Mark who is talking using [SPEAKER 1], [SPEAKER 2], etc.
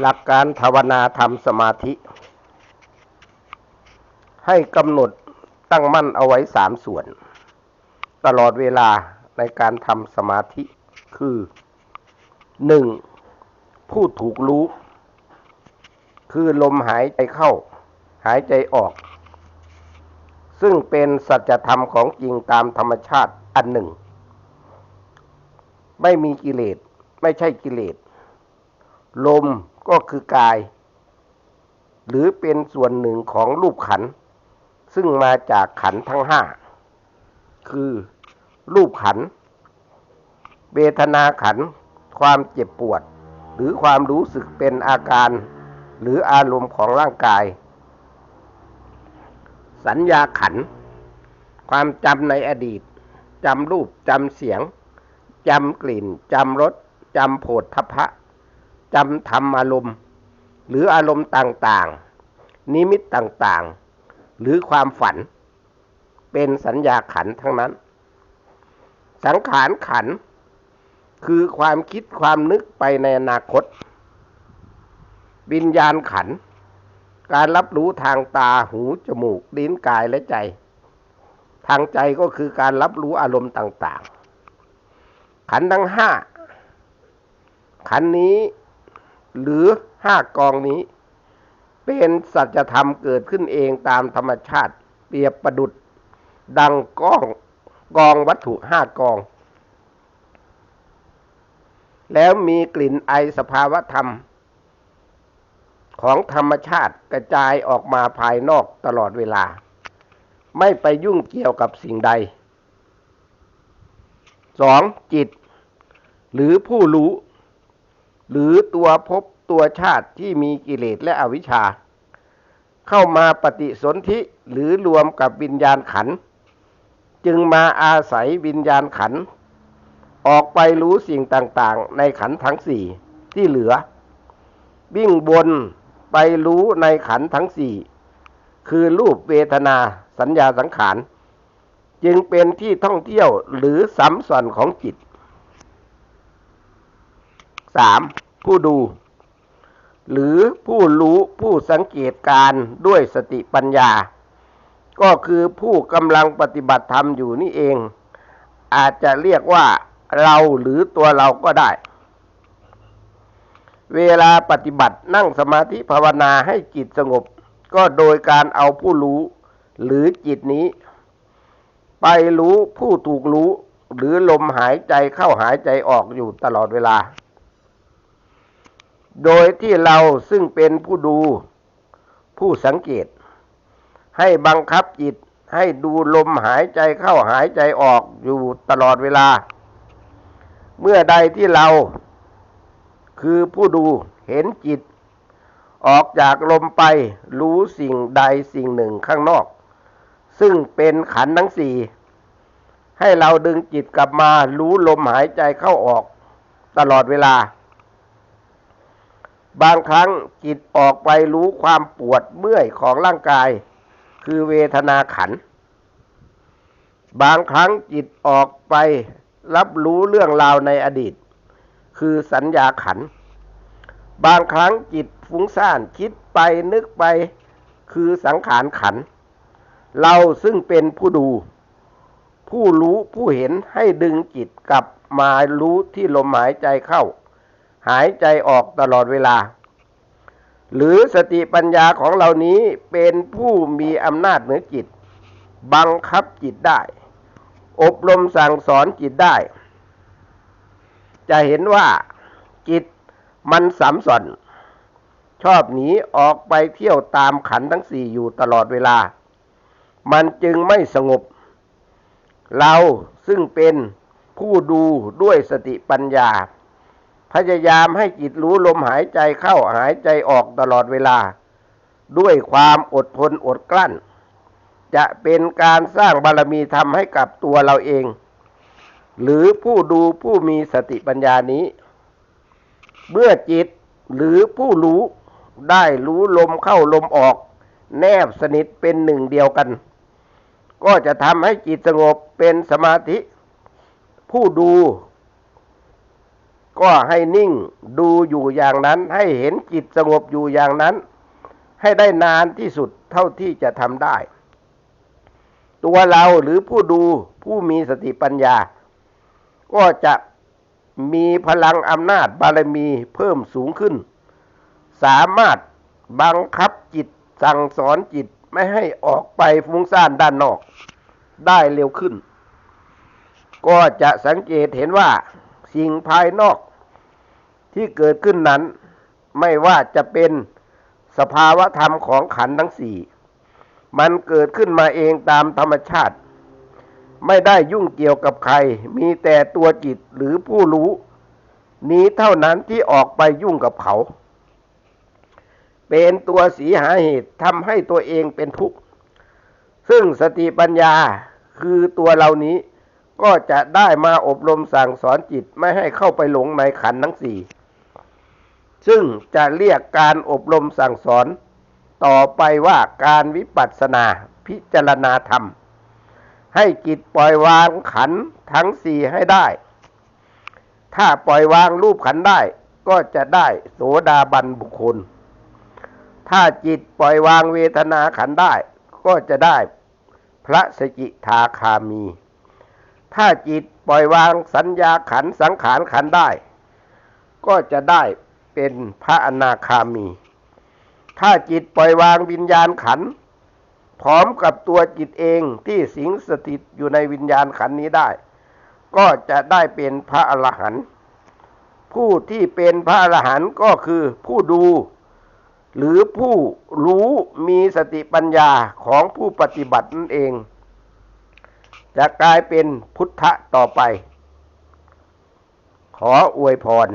[SPEAKER 1] หลักการภาวนาทำสมาธิ ให้กำหนดตั้งมั่นเอาไว้สามส่วน ตลอดเวลาในการทำสมาธิคือหนึ่งผู้ถูกรู้ คือลมหายใจเข้า หายใจออก ซึ่งเป็นสัจธรรมของจริงตามธรรมชาติอันหนึ่ง ไม่มีกิเลส ไม่ใช่กิเลส ลม ก็คือกาย หรือเป็นส่วนหนึ่งของรูปขัน ซึ่งมาจากขันทั้งห้า คือ รูปขันเวทนาขัน ความเจ็บปวด หรือความรู้สึกเป็นอาการ หรืออารมณ์ของร่างกาย สัญญาขัน ความจำในอดีตจำรูปจำเสียงจำกลิ่นจำรสจำโผฏฐพะ จำธรรมอารมณ์ หรืออารมณ์ต่างๆ นิมิตต่างๆ หรือความฝัน เป็นสัญญาขันทั้งนั้น สังขารขัน คือความคิดความนึกไปในอนาคต วิญญาณขัน การรับรู้ทางตาหูจมูกลิ้นกายและใจ ทางใจก็คือการรับรู้อารมณ์ต่าง ๆ ขันทั้งห้าขันนี้ หรือห้ากองนี้ เป็นสัจธรรมเกิดขึ้นเองตามธรรมชาติ เปรียบประดุดดังก้องกองวัตถุห้ากอง แล้วมีกลิ่นไอสภาวธรรม ของธรรมชาติกระจายออกมาภายนอกตลอดเวลา ไม่ไปยุ่งเกี่ยวกับสิ่งใดสองจิต หรือผู้รู้ หรือตัวภพตัวชาติที่มีกิเลสและอวิชชา เข้ามาปฏิสนธิหรือรวมกับวิญญาณขัน จึงมาอาศัยวิญญาณขัน ออกไปรู้สิ่งต่างๆ ในขันทั้งสี่ที่เหลือ วิ่งบนไปรู้ในขันทั้งสี่คือรูปเวทนาสัญญาสังขาร จึงเป็นที่ท่องเที่ยวหรือสัมส่วนของจิต 3. ผู้ดู หรือผู้รู้ผู้สังเกตการด้วยสติปัญญา ก็คือผู้กำลังปฏิบัติธรรมอยู่นี่เอง อาจจะเรียกว่าเราหรือตัวเราก็ได้ เวลาปฏิบัตินั่งสมาธิภาวนาให้จิตสงบ ก็โดยการเอาผู้รู้ หรือจิตนี้ ไปรู้ผู้ถูกรู้ หรือลมหายใจเข้าหายใจออกอยู่ตลอดเวลา โดยที่เราซึ่งเป็นผู้ดูผู้สังเกต ให้บังคับจิตให้ดูลมหายใจเข้าหายใจออกอยู่ตลอดเวลา เมื่อใดที่เราคือผู้ดูเห็นจิต ออกจากลมไปรู้สิ่งใดสิ่งหนึ่งข้างนอก ซึ่งเป็นขันธ์ทั้งสี่ ให้เราดึงจิตกลับมารู้ลมหายใจเข้าออกตลอดเวลา บางครั้งจิตออกไปรู้ความปวดเมื่อยของร่างกาย คือเวทนาขัน บางครั้งจิตออกไปรับรู้เรื่องราวในอดีต คือสัญญาขัน บางครั้งจิตฟุ้งซ่านคิดไปนึกไปคือสังขารขัน เราซึ่งเป็นผู้ดู ผู้รู้ผู้เห็นให้ดึงจิตกลับมารู้ที่ลมหายใจเข้า หายใจออกตลอดเวลา หรือสติปัญญาของเรานี้เป็นผู้มีอำนาจเหนือจิต บังคับจิตได้ อบรมสั่งสอนจิตได้ จะเห็นว่าจิตมันสัมสอนชอบหนีออกไปเที่ยวตามขันทั้งสี่อยู่ตลอดเวลา มันจึงไม่สงบ เราซึ่งเป็นผู้ดูด้วยสติปัญญา พยายามให้จิตรู้ลมหายใจเข้าหายใจออกตลอดเวลา ด้วยความอดทนอดกลั้น จะเป็นการสร้างบารมีธรรมให้กับตัวเราเอง หรือผู้ดูผู้มีสติปัญญานี้ เมื่อจิตหรือผู้รู้ได้รู้ลมเข้าลมออก แนบสนิทเป็นหนึ่งเดียวกัน ก็จะทำให้จิตสงบเป็นสมาธิ ผู้ดู ก็ให้นิ่งดูอยู่อย่างนั้นให้เห็นจิตสงบอยู่อย่างนั้น ให้ได้นานที่สุดเท่าที่จะทำได้ ตัวเราหรือผู้ดูผู้มีสติปัญญา ก็จะมีพลังอำนาจบารมีเพิ่มสูงขึ้น สามารถบังคับจิตสั่งสอนจิตไม่ให้ออกไปฟุ้งซ่านด้านนอก ได้เร็วขึ้น ก็จะสังเกตเห็นว่าสิ่งภายนอก ที่เกิดขึ้นนั้น ไม่ว่าจะเป็นสภาวะธรรมของขันธ์ทั้งสี่ มันเกิดขึ้นมาเองตามธรรมชาติ ไม่ได้ยุ่งเกี่ยวกับใคร มีแต่ตัวจิตหรือผู้รู้ นี้เท่านั้นที่ออกไปยุ่งกับเขา เป็นตัวสีหาเหตุทำให้ตัวเองเป็นทุกข์ ซึ่งสติปัญญาคือตัวเหล่านี้ก็จะได้มาอบรมสั่งสอนจิตไม่ให้เข้าไปหลงในขันธ์ทั้งสี่ ซึ่งจะเรียกการอบรมสั่งสอน ต่อไปว่าการวิปัสสนาพิจารณาธรรม ให้จิตปล่อยวางขันทั้งสี่ให้ได้ ถ้าปล่อยวางรูปขันได้ก็จะได้โสดาบันบุคคล ถ้าจิตปล่อยวางเวทนาขันได้ ก็จะได้พระสกิทาคามี ถ้าจิตปล่อยวางสัญญาขันสังขารขันได้ ก็จะได้ เป็นพระอนาคามี ถ้าจิตปล่อยวางวิญญาณขันธ์พร้อมกับตัวจิตเองที่สิงสถิตอยู่ในวิญญาณขันธ์นี้ได้ ก็จะได้เป็นพระอรหันต์ผู้ที่เป็นพระอรหันต์ก็คือผู้ดู หรือผู้รู้มีสติปัญญาของผู้ปฏิบัตินั่นเอง จะกลายเป็นพุทธะต่อไป ขออวยพร